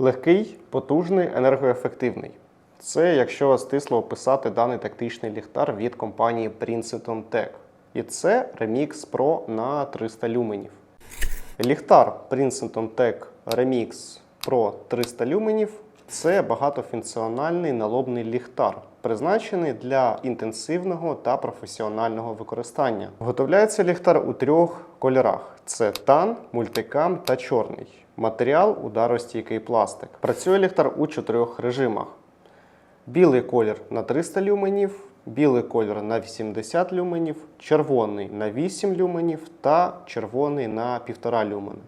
Легкий, потужний, енергоефективний. Це якщо стисло описати даний тактичний ліхтар від компанії Princeton Tech. І це Remix Pro на 300 люменів. Ліхтар Princeton Tech Remix Pro 300 люменів це багатофункціональний налобний ліхтар, призначений для інтенсивного та професіонального використання. Виготовляється ліхтар у трьох кольорах: це тан, мультикам та чорний. Матеріал ударостійкий пластик. Працює ліхтар у чотирьох режимах: білий колір на 300 люменів, білий колір на 80 люменів, червоний на 8 люменів та червоний на 1,5 люмена.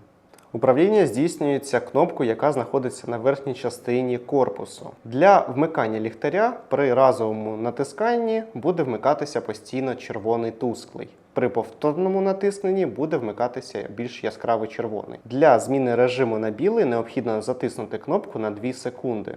Управління здійснюється кнопкою, яка знаходиться на верхній частині корпусу. Для вмикання ліхтаря при разовому натисканні буде вмикатися постійно червоний тусклий. При повторному натисненні буде вмикатися більш яскравий червоний. Для зміни режиму на білий необхідно затиснути кнопку на 2 секунди.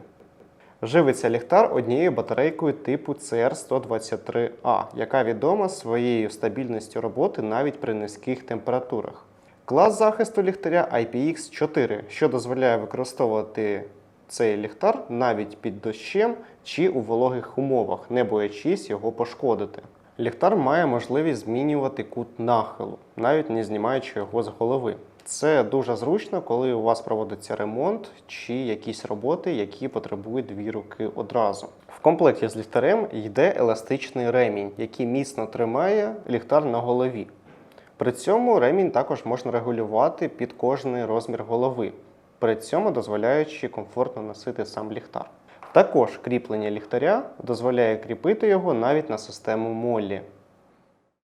Живиться ліхтар однією батарейкою типу CR123A, яка відома своєю стабільністю роботи навіть при низьких температурах. Клас захисту ліхтаря IPX4, що дозволяє використовувати цей ліхтар навіть під дощем чи у вологих умовах, не боячись його пошкодити. Ліхтар має можливість змінювати кут нахилу, навіть не знімаючи його з голови. Це дуже зручно, коли у вас проводиться ремонт чи якісь роботи, які потребують дві руки одразу. В комплекті з ліхтарем йде еластичний ремінь, який міцно тримає ліхтар на голові. При цьому ремінь також можна регулювати під кожний розмір голови, при цьому дозволяючи комфортно носити сам ліхтар. Також кріплення ліхтаря дозволяє кріпити його навіть на систему Моллі.